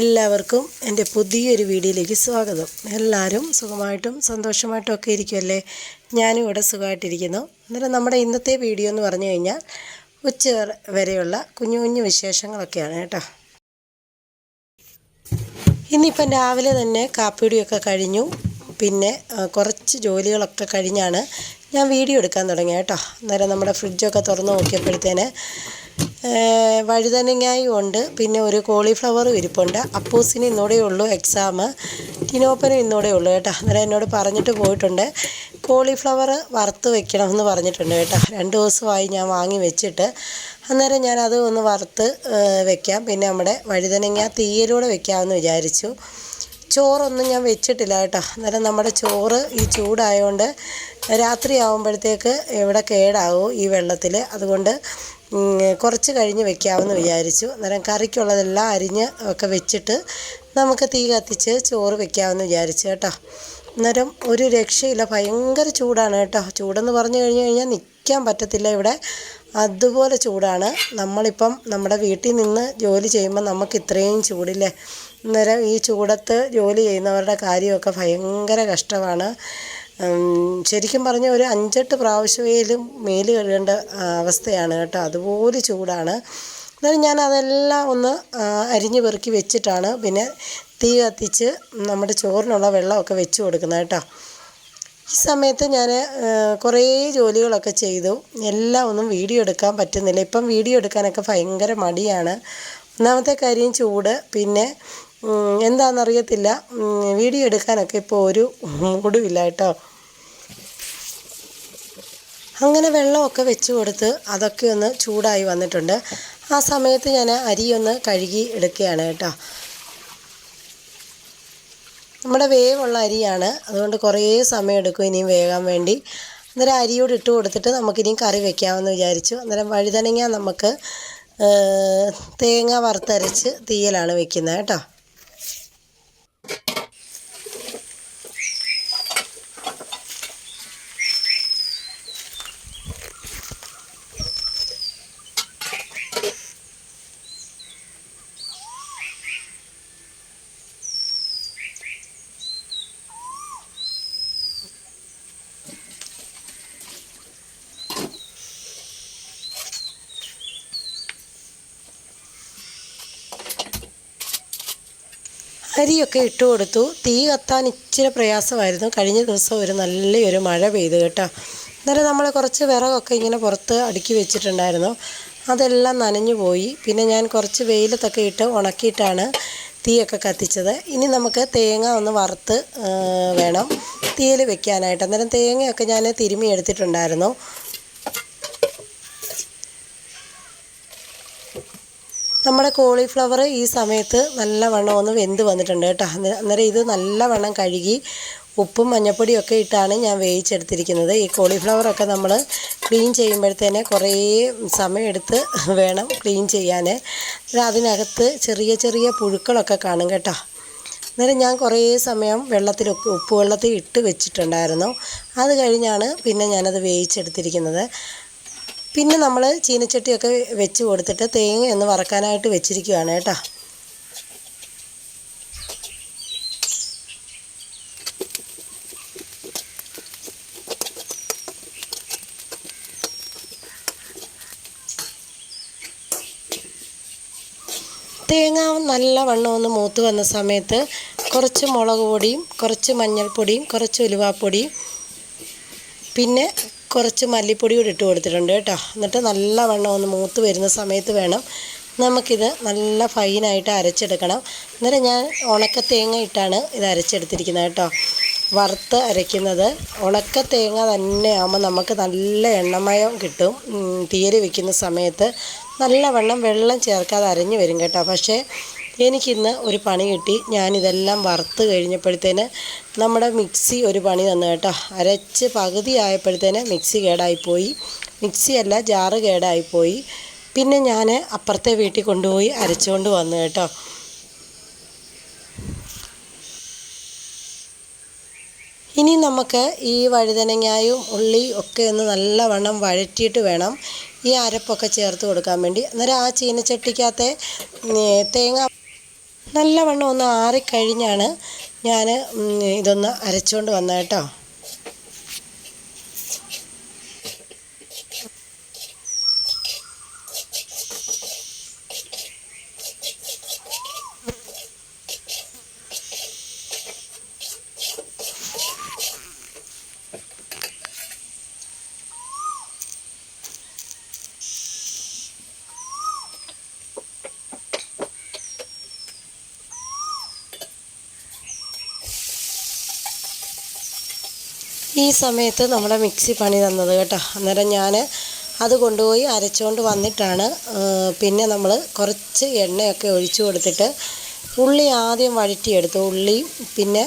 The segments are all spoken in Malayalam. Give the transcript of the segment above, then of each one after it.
എല്ലാവർക്കും എന്റെ പുതിയൊരു വീഡിയോയിലേക്ക് സ്വാഗതം. എല്ലാവരും സുഖമായിട്ടും സന്തോഷമായിട്ടും ഒക്കെ ഇരിക്കുമല്ലേ ഞാനും ഇവിടെ സുഖമായിട്ടിരിക്കുന്നു. അന്നേരം നമ്മുടെ ഇന്നത്തെ വീഡിയോ എന്ന് പറഞ്ഞു കഴിഞ്ഞാൽ ഉച്ച വരെയുള്ള കുഞ്ഞു കുഞ്ഞു വിശേഷങ്ങളൊക്കെയാണ് കേട്ടോ. ഇന്നിപ്പം രാവിലെ തന്നെ കാപ്പിടിയൊക്കെ കഴിഞ്ഞു. പിന്നെ കുറച്ച് ജോലികളൊക്കെ കഴിഞ്ഞാണ് ഞാൻ വീഡിയോ എടുക്കാൻ തുടങ്ങിയ കേട്ടോ. അന്നേരം നമ്മുടെ ഫ്രിഡ്ജൊക്കെ തുറന്ന് നോക്കിയപ്പോഴത്തേന് വഴുതനങ്ങായും ഉണ്ട്. പിന്നെ ഒരു കോളിഫ്ലവറും ഇരിപ്പുണ്ട്. അപ്പൂസിന് ഇന്നോടെ ഉള്ളൂ എക്സാം ടിനോപ്പനും ഇന്നോടെ ഉള്ളൂ കേട്ടോ. അന്നേരം എന്നോട് പറഞ്ഞിട്ട് പോയിട്ടുണ്ട്. കോളിഫ്ലവർ വറുത്ത് വെക്കണമെന്ന് പറഞ്ഞിട്ടുണ്ട് കേട്ടോ. രണ്ട് ദിവസമായി ഞാൻ വാങ്ങി വെച്ചിട്ട്. അന്നേരം ഞാൻ അത് ഒന്ന് വറുത്ത് വെക്കാം. പിന്നെ നമ്മുടെ വഴുതനങ്ങ തീയലൂടെ വെക്കാമെന്ന് വിചാരിച്ചു. ചോറൊന്നും ഞാൻ വെച്ചിട്ടില്ല കേട്ടോ. അന്നേരം നമ്മുടെ ചോറ് ഈ ചൂടായതുകൊണ്ട് രാത്രി ആകുമ്പോഴത്തേക്ക് ഇവിടെ കേടാവും ഈ വെള്ളത്തിൽ അതുകൊണ്ട് കുറച്ച് കഴിഞ്ഞ് വെക്കാമെന്ന് വിചാരിച്ചു. അന്നേരം കറിക്കുള്ളതെല്ലാം അരിഞ്ഞ് ഒക്കെ വെച്ചിട്ട് നമുക്ക് തീ കത്തിച്ച് ചോറ് വെക്കാമെന്ന് വിചാരിച്ചു കേട്ടോ. അന്നേരം ഒരു രക്ഷയില്ല. ഭയങ്കര ചൂടാണ് കേട്ടോ. ചൂടെന്ന് പറഞ്ഞു കഴിഞ്ഞ് കഴിഞ്ഞാൽ നിൽക്കാൻ പറ്റത്തില്ല ഇവിടെ. അതുപോലെ ചൂടാണ്. നമ്മളിപ്പം നമ്മുടെ വീട്ടിൽ നിന്ന് ജോലി ചെയ്യുമ്പോൾ നമുക്ക് ഇത്രയും ചൂടില്ലേ? അന്നേരം ഈ ചൂടത്ത് ജോലി ചെയ്യുന്നവരുടെ കാര്യമൊക്കെ ഭയങ്കര കഷ്ടമാണ്. ശരിക്കും പറഞ്ഞാൽ ഒരു അഞ്ചെട്ട് പ്രാവശ്യമെങ്കിലും മേൽ കഴുകേണ്ട അവസ്ഥയാണ് കേട്ടോ. അതുപോലെ ചൂടാണ്. എന്നാലും ഞാൻ അതെല്ലാം ഒന്ന് അരിഞ്ഞ് പെറുക്കി വെച്ചിട്ടാണ് പിന്നെ തീ കത്തിച്ച് നമ്മുടെ ചോറിനുള്ള വെള്ളമൊക്കെ വെച്ച് കൊടുക്കുന്നത് കേട്ടോ. ഈ സമയത്ത് ഞാൻ കുറേ ജോലികളൊക്കെ ചെയ്തു. എല്ലാം ഒന്നും വീഡിയോ എടുക്കാൻ പറ്റുന്നില്ല. ഇപ്പം വീഡിയോ എടുക്കാനൊക്കെ ഭയങ്കര മടിയാണ്. ഒന്നാമത്തെ കാര്യം ചൂട്. പിന്നെ എന്താണെന്നറിയത്തില്ല. വീഡിയോ എടുക്കാനൊക്കെ ഇപ്പോൾ ഒരു മൂടുമില്ല കേട്ടോ. അങ്ങനെ വെള്ളമൊക്കെ വെച്ച് കൊടുത്ത് അതൊക്കെ ഒന്ന് ചൂടായി വന്നിട്ടുണ്ട്. ആ സമയത്ത് ഞാൻ അരി ഒന്ന് കഴുകി എടുക്കുകയാണ് കേട്ടോ. നമ്മുടെ വേവുള്ള അരിയാണ്. അതുകൊണ്ട് കുറേ സമയം എടുക്കും ഇനിയും വേകാൻ വേണ്ടി. അന്നേരം അരിയോട് ഇട്ട് കൊടുത്തിട്ട് നമുക്കിനിയും കറി വെക്കാമെന്ന് വിചാരിച്ചു. അന്നേരം വഴുതനങ്ങ നമുക്ക് തേങ്ങ വറുത്തരച്ച് തീയലാണ് വെക്കുന്നത് കേട്ടോ. അരിയൊക്കെ ഇട്ട് കൊടുത്തു. തീ കത്താൻ ഇച്ചിരി പ്രയാസമായിരുന്നു. കഴിഞ്ഞ ദിവസം ഒരു നല്ലൊരു മഴ പെയ്തു കേട്ടോ. അന്നേരം നമ്മൾ കുറച്ച് വിറകൊക്കെ ഇങ്ങനെ പുറത്ത് അടുക്കി വെച്ചിട്ടുണ്ടായിരുന്നു. അതെല്ലാം നനഞ്ഞു പോയി. പിന്നെ ഞാൻ കുറച്ച് വെയിലത്തൊക്കെ ഇട്ട് ഉണക്കിയിട്ടാണ് തീയൊക്കെ കത്തിച്ചത്. ഇനി നമുക്ക് തേങ്ങ ഒന്ന് വറുത്ത് വേണം. തീയിൽ വെക്കാനായിട്ട്. അന്നേരം തേങ്ങയൊക്കെ ഞാൻ തിരുമ്മി എടുത്തിട്ടുണ്ടായിരുന്നു. നമ്മുടെ കോളിഫ്ലവർ ഈ സമയത്ത് നല്ലവണ്ണം ഒന്ന് വെന്ത് വന്നിട്ടുണ്ട് കേട്ടോ. അന്നേ- അന്നേരം ഇത് നല്ലവണ്ണം കഴുകി ഉപ്പും മഞ്ഞപ്പൊടിയും ഒക്കെ ഇട്ടാണ് ഞാൻ വേവിച്ചെടുത്തിരിക്കുന്നത്. ഈ കോളിഫ്ലവറൊക്കെ നമ്മൾ ക്ലീൻ ചെയ്യുമ്പോഴത്തേനെ കുറേ സമയമെടുത്ത് വേണം ക്ലീൻ ചെയ്യാൻ അതിനകത്ത് ചെറിയ ചെറിയ പുഴുക്കളൊക്കെ കാണും കേട്ടോ. അന്നേരം ഞാൻ കുറേ സമയം വെള്ളത്തിലൊക്കെ ഉപ്പ് വെള്ളത്തിൽ ഇട്ട് വെച്ചിട്ടുണ്ടായിരുന്നു. അത് കഴിഞ്ഞാണ് പിന്നെ ഞാനത് വേവിച്ചെടുത്തിരിക്കുന്നത്. പിന്നെ നമ്മൾ ചീനച്ചട്ടിയൊക്കെ വെച്ച് കൊടുത്തിട്ട് തേങ്ങ ഒന്ന് വറക്കാനായിട്ട് വെച്ചിരിക്കുകയാണ് കേട്ടോ. തേങ്ങ നല്ലവണ്ണം ഒന്ന് മൂത്ത് വന്ന സമയത്ത് കുറച്ച് മുളക് പൊടിയും കുറച്ച് മഞ്ഞൾപ്പൊടിയും കുറച്ച് ഉലുവാപ്പൊടിയും പിന്നെ കുറച്ച് മല്ലിപ്പൊടി കൂടി ഇട്ട് കൊടുത്തിട്ടുണ്ട് കേട്ടോ. എന്നിട്ട് നല്ലവണ്ണം ഒന്ന് മൂത്ത് വരുന്ന സമയത്ത് വേണം നമുക്കിത് നല്ല ഫൈനായിട്ട് അരച്ചെടുക്കണം. അന്നേരം ഞാൻ ഉണക്ക തേങ്ങ ഇട്ടാണ് ഇത് അരച്ചെടുത്തിരിക്കുന്നത് കേട്ടോ. വറുത്ത് അരയ്ക്കുന്നത്. ഉണക്ക തേങ്ങ തന്നെയാകുമ്പോൾ നമുക്ക് നല്ല എണ്ണമയം കിട്ടും. ഉം, വയ്ക്കുന്ന സമയത്ത് നല്ലവണ്ണം വെള്ളം ചേർക്കാതെ അരഞ്ഞു വരും കേട്ടോ. പക്ഷേ എനിക്കിന്ന് ഒരു പണി കിട്ടി. ഞാനിതെല്ലാം വറുത്ത് കഴിഞ്ഞപ്പോഴത്തേന് നമ്മുടെ മിക്സി ഒരു പണി തന്നു കേട്ടോ. അരച്ച് പകുതി ആയപ്പോഴത്തേന് മിക്സി കേടായിപ്പോയി. മിക്സിയല്ല ജാറ് കേടായിപ്പോയി. പിന്നെ ഞാൻ അപ്പുറത്തെ വീട്ടിൽ കൊണ്ടുപോയി അരച്ചുകൊണ്ട് വന്നു കേട്ടോ. ഇനി നമുക്ക് ഈ വഴുതനങ്ങായും ഉള്ളി ഒക്കെ ഒന്ന് നല്ലവണ്ണം വഴറ്റിയിട്ട് വേണം ഈ അരപ്പൊക്കെ ചേർത്ത് കൊടുക്കാൻ വേണ്ടി. അന്നേരം ആ ചീനച്ചട്ടിക്കകത്തെ തേങ്ങ നല്ലവണ്ണം ഒന്ന് ആറിക്കഴിഞ്ഞാണ് ഞാൻ ഇതൊന്ന് അരച്ചുകൊണ്ട് വന്നത് കേട്ടോ ഈ സമയത്ത് നമ്മുടെ മിക്സി പണി തന്നത് കേട്ടോ. അന്നേരം ഞാൻ അത് കൊണ്ടുപോയി അരച്ചുകൊണ്ട് വന്നിട്ടാണ് പിന്നെ നമ്മൾ കുറച്ച് എണ്ണയൊക്കെ ഒഴിച്ചു കൊടുത്തിട്ട് ഉള്ളി ആദ്യം വഴറ്റിയെടുത്തു. ഉള്ളി പിന്നെ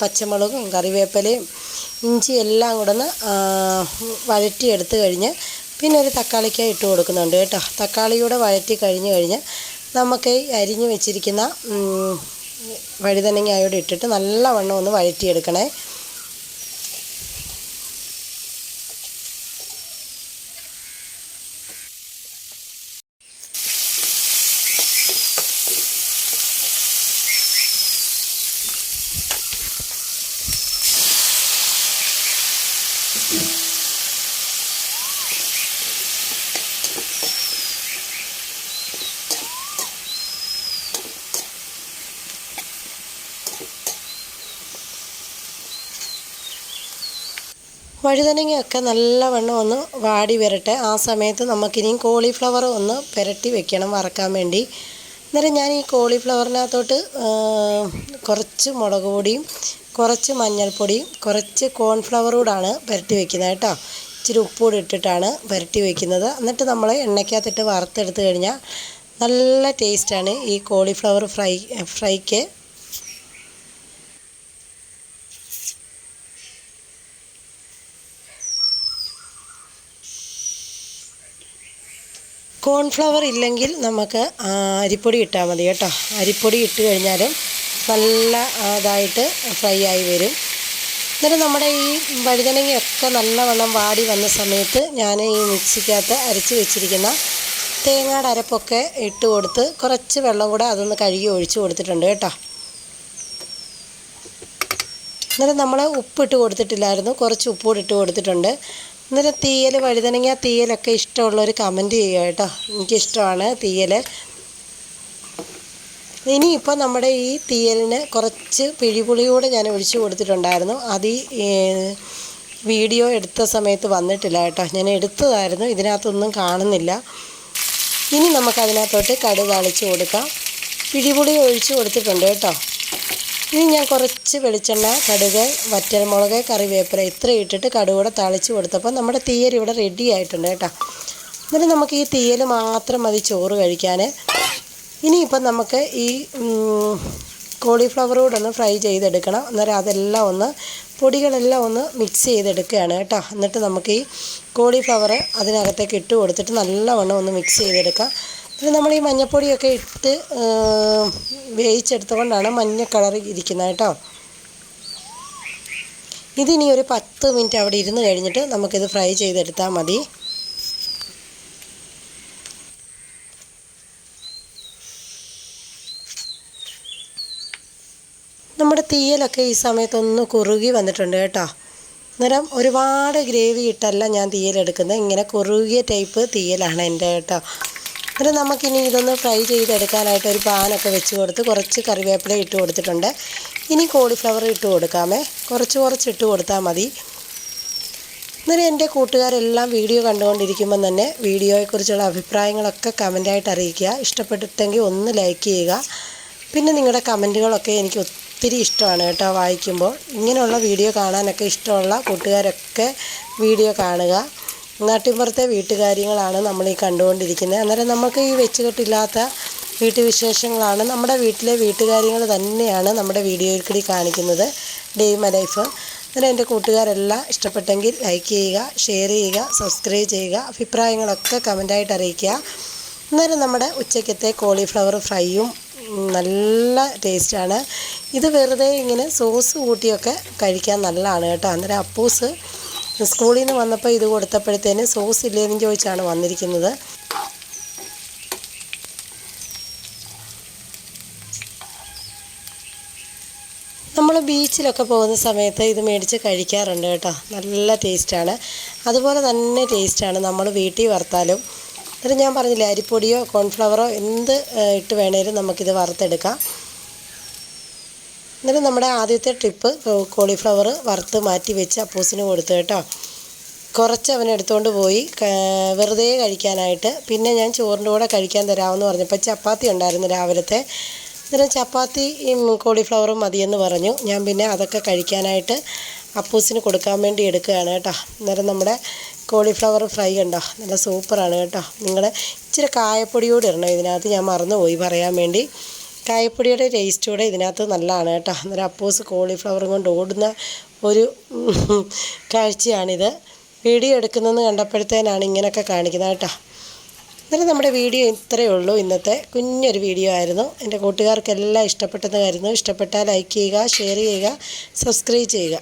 പച്ചമുളകും കറിവേപ്പിലയും ഇഞ്ചി എല്ലാം കൂടെ ഒന്ന് വഴറ്റിയെടുത്ത് കഴിഞ്ഞ് പിന്നെ ഒരു തക്കാളിക്കായി ഇട്ട് കൊടുക്കുന്നുണ്ട് കേട്ടോ. തക്കാളിയൂടെ വഴറ്റി കഴിഞ്ഞ് കഴിഞ്ഞ് നമുക്ക് അരിഞ്ഞു വെച്ചിരിക്കുന്ന വഴുതനങ്ങയോടെ ഇട്ടിട്ട് നല്ലവണ്ണം ഒന്ന് വഴറ്റിയെടുക്കണേ. വഴുതനങ്ങയൊക്കെ നല്ലവണ്ണം ഒന്ന് വാടി വരട്ടെ. ആ സമയത്ത് നമുക്കിനിയും കോളിഫ്ലവർ ഒന്ന് പുരട്ടി വെക്കണം വറക്കാൻ വേണ്ടി. അന്നേരം ഞാൻ ഈ കോളിഫ്ലവറിനകത്തോട്ട് കുറച്ച് മുളക് പൊടിയും കുറച്ച് മഞ്ഞൾപ്പൊടിയും കുറച്ച് കോൺഫ്ലവർ കൂടാണ് പുരട്ടി വെക്കുന്നത് കേട്ടോ. ഇച്ചിരി ഉപ്പൂടി ഇട്ടിട്ടാണ് പുരട്ടി വെക്കുന്നത്. എന്നിട്ട് നമ്മൾ എണ്ണയ്ക്കകത്തിട്ട് വറുത്തെടുത്ത് കഴിഞ്ഞാൽ നല്ല ടേസ്റ്റാണ് ഈ കോളിഫ്ലവർ ഫ്രൈ ഫ്രൈക്ക്. കോൺഫ്ലവർ ഇല്ലെങ്കിൽ നമുക്ക് അരിപ്പൊടി ഇട്ടാൽ മതി കേട്ടോ. അരിപ്പൊടി ഇട്ട് കഴിഞ്ഞാലും നല്ല ഇതായിട്ട് ഫ്രൈ ആയി വരും. എന്നിട്ട് നമ്മുടെ ഈ വഴുതനങ്ങയൊക്കെ നല്ലവണ്ണം വാടി വന്ന സമയത്ത് ഞാൻ ഈ മിക്സിക്കകത്ത് അരച്ച് വെച്ചിരിക്കുന്ന തേങ്ങയുടെ അരപ്പൊക്കെ ഇട്ട് കൊടുത്ത് കുറച്ച് വെള്ളം കൂടെ അതൊന്ന് കഴുകി ഒഴിച്ച് കൊടുത്തിട്ടുണ്ട് കേട്ടോ. എന്നിട്ട് നമ്മൾ ഉപ്പിട്ട് കൊടുത്തിട്ടില്ലായിരുന്നു. കുറച്ച് ഉപ്പ് കൂടി ഇട്ട് കൊടുത്തിട്ടുണ്ട്. അന്നേരം തീയൽ വഴുതനങ്ങ തീയലൊക്കെ ഇഷ്ടമുള്ളവർ കമന്റ് ചെയ്യുക കേട്ടോ. എനിക്കിഷ്ടമാണ് തീയൽ ഇനിയിപ്പോൾ നമ്മുടെ ഈ തീയലിന് കുറച്ച് പിഴിപുളി കൂടെ ഞാൻ ഒഴിച്ചു കൊടുത്തിട്ടുണ്ടായിരുന്നു. അത് ഈ വീഡിയോ എടുത്ത സമയത്ത് വന്നിട്ടില്ല കേട്ടോ. ഞാൻ എടുത്തതായിരുന്നു. ഇതിനകത്തൊന്നും കാണുന്നില്ല. ഇനി നമുക്കതിനകത്തോട്ട് കടുക് അളിച്ച് കൊടുക്കാം. പിഴിപുളി ഒഴിച്ചു കൊടുത്തിട്ടുണ്ട് കേട്ടോ. ഇനി ഞാൻ കുറച്ച് വെളിച്ചെണ്ണ കടുക് വറ്റൽമുളക് കറിവേപ്പില ഇത്ര ഇട്ടിട്ട് കടുകൂടെ തളിച്ച് കൊടുത്തപ്പോൾ നമ്മുടെ തീയൽ ഇവിടെ റെഡി ആയിട്ടുണ്ട് കേട്ടോ. എന്നിട്ട് നമുക്ക് ഈ തീയൽ മാത്രം മതി ചോറ് കഴിക്കാൻ ഇനിയിപ്പം നമുക്ക് ഈ കോളിഫ്ലവർ കൂടെ ഒന്ന് ഫ്രൈ ചെയ്തെടുക്കണം. അന്നേരം അതെല്ലാം ഒന്ന് പൊടികളെല്ലാം ഒന്ന് മിക്സ് ചെയ്തെടുക്കുകയാണ് കേട്ടോ. എന്നിട്ട് നമുക്ക് ഈ കോളിഫ്ലവർ അതിനകത്തേക്ക് ഇട്ട് കൊടുത്തിട്ട് നല്ലവണ്ണം ഒന്ന് മിക്സ് ചെയ്തെടുക്കാം. ഇത് നമ്മൾ ഈ മഞ്ഞൾപ്പൊടിയൊക്കെ ഇട്ട് വേവിച്ചെടുത്തുകൊണ്ടാണ് മഞ്ഞ കളർ ഇരിക്കുന്നത് കേട്ടോ. ഇതിനി ഒരു പത്ത് മിനിറ്റ് അവിടെ ഇരുന്ന് കഴിഞ്ഞിട്ട് നമുക്കിത് ഫ്രൈ ചെയ്തെടുത്താൽ മതി. നമ്മുടെ തീയലൊക്കെ ഈ സമയത്തൊന്ന് കുറുകി വന്നിട്ടുണ്ട് കേട്ടോ. അന്നേരം ഒരുപാട് ഗ്രേവി ഇട്ടല്ല ഞാൻ തീയലെടുക്കുന്നത്. ഇങ്ങനെ കുറുകിയ ടൈപ്പ് തീയലാണ് എന്റെ കേട്ടോ. എന്നിട്ട് നമുക്കിനി ഇതൊന്ന് ഫ്രൈ ചെയ്തെടുക്കാനായിട്ട് ഒരു പാനൊക്കെ വെച്ച് കൊടുത്ത് കുറച്ച് കറിവേപ്പില ഇട്ട് കൊടുത്തിട്ടുണ്ട്. ഇനി കോളിഫ്ലവർ ഇട്ട് കൊടുക്കാമേ. കുറച്ച് കുറച്ച് ഇട്ട് കൊടുത്താൽ മതി. ഇന്നലെ എന്റെ കൂട്ടുകാരെല്ലാം വീഡിയോ കണ്ടുകൊണ്ടിരിക്കുമ്പം തന്നെ വീഡിയോയെക്കുറിച്ചുള്ള അഭിപ്രായങ്ങളൊക്കെ കമന്റായിട്ട് അറിയിക്കുക. ഇഷ്ടപ്പെട്ടിട്ടെങ്കിൽ ഒന്ന് ലൈക്ക് ചെയ്യുക. പിന്നെ നിങ്ങളുടെ കമന്റുകളൊക്കെ എനിക്ക് ഒത്തിരി ഇഷ്ടമാണ് കേട്ടോ വായിക്കുമ്പോൾ. ഇങ്ങനെയുള്ള വീഡിയോ കാണാനൊക്കെ ഇഷ്ടമുള്ള കൂട്ടുകാരൊക്കെ വീഡിയോ കാണുക. നാട്ടിൻപുറത്തെ വീട്ടുകാര്യങ്ങളാണ് നമ്മൾ ഈ കണ്ടുകൊണ്ടിരിക്കുന്നത്. അന്നേരം നമുക്ക് ഈ വെച്ചുകെട്ടില്ലാത്ത വീട്ടുവിശേഷങ്ങളാണ് നമ്മുടെ വീട്ടിലെ വീട്ടുകാര്യങ്ങൾ തന്നെയാണ് നമ്മുടെ വീഡിയോയിൽ കൂടി കാണിക്കുന്നത്. Day my life. അന്നേരം എന്റെ കൂട്ടുകാരെല്ലാം ഇഷ്ടപ്പെട്ടെങ്കിൽ ലൈക്ക് ചെയ്യുക ഷെയർ ചെയ്യുക സബ്സ്ക്രൈബ് ചെയ്യുക അഭിപ്രായങ്ങളൊക്കെ കമന്റായിട്ട് അറിയിക്കുക. അന്നേരം നമ്മുടെ ഉച്ചയ്ക്കത്തെ കോളിഫ്ലവർ ഫ്രൈയും നല്ല ടേസ്റ്റാണ്. ഇത് വെറുതെ ഇങ്ങനെ സോസ് കൂട്ടിയൊക്കെ കഴിക്കാൻ നല്ലതാണ് കേട്ടോ. അന്നേരം അപ്പൂസ് സ്കൂളിൽ നിന്ന് വന്നപ്പോൾ ഇത് കൊടുത്തപ്പോഴത്തേന് സോസ് ഇല്ലേന്ന് ചോദിച്ചാണ് വന്നിരിക്കുന്നത്. നമ്മൾ ബീച്ചിലൊക്കെ പോകുന്ന സമയത്ത് ഇത് മേടിച്ച് കഴിക്കാറുണ്ട് കേട്ടോ. നല്ല ടേസ്റ്റാണ്. അതുപോലെ തന്നെ ടേസ്റ്റാണ് നമ്മൾ വീട്ടിൽ വറുത്താലും. എന്നിട്ട് ഞാൻ പറഞ്ഞില്ലേ അരിപ്പൊടിയോ കോൺഫ്ലവറോ എന്ത് ഇട്ട് വേണേലും നമുക്കിത് വറുത്തെടുക്കാം. എന്നിട്ട് നമ്മുടെ ആദ്യത്തെ ട്രിപ്പ് കോളിഫ്ലവർ വറുത്ത് മാറ്റി വെച്ച് അപ്പൂസിന് കൊടുത്തു കേട്ടോ. കുറച്ച് അവൻ എടുത്തുകൊണ്ട് പോയി വെറുതെ കഴിക്കാനായിട്ട്. പിന്നെ ഞാൻ ചോറിന്റെ കൂടെ കഴിക്കാൻ തരാമെന്ന് പറഞ്ഞപ്പോൾ ചപ്പാത്തി ഉണ്ടായിരുന്നു രാവിലത്തെ. അന്നേരം ചപ്പാത്തിയും കോളിഫ്ലവറും മതിയെന്ന് പറഞ്ഞു. ഞാൻ പിന്നെ അതൊക്കെ കഴിക്കാനായിട്ട് അപ്പൂസിന് കൊടുക്കാൻ വേണ്ടി എടുക്കുകയാണ് കേട്ടോ. അന്നേരം നമ്മുടെ കോളിഫ്ലവർ ഫ്രൈ ഉണ്ടോ നല്ല സൂപ്പറാണ് കേട്ടോ. നിങ്ങൾ ഇച്ചിരി കായപ്പൊടിയോട് ഇടണം ഇതിനകത്ത്. ഞാൻ മറന്നുപോയി പറയാൻ വേണ്ടി. കായപ്പൊടിയുടെ ടേസ്റ്റ് കൂടെ ഇതിനകത്ത് നല്ലതാണ് കേട്ടോ. അന്നേരം അപ്പൂസ് കോളിഫ്ലവറും കൊണ്ട് ഓടുന്ന ഒരു കാഴ്ചയാണിത്. വീഡിയോ എടുക്കുന്നതെന്ന് കണ്ടപ്പോഴത്തേനാണ് ഇങ്ങനെയൊക്കെ കാണിക്കുന്നത് കേട്ടോ. എന്നാലും നമ്മുടെ വീഡിയോ ഇത്രയേ ഉള്ളൂ. ഇന്നത്തെ കുഞ്ഞൊരു വീഡിയോ ആയിരുന്നു. എന്റെ കൂട്ടുകാർക്കെല്ലാം ഇഷ്ടപ്പെട്ടെന്ന് കരുതുന്നു. ഇഷ്ടപ്പെട്ടാൽ ലൈക്ക് ചെയ്യുക ഷെയർ ചെയ്യുക സബ്സ്ക്രൈബ് ചെയ്യുക.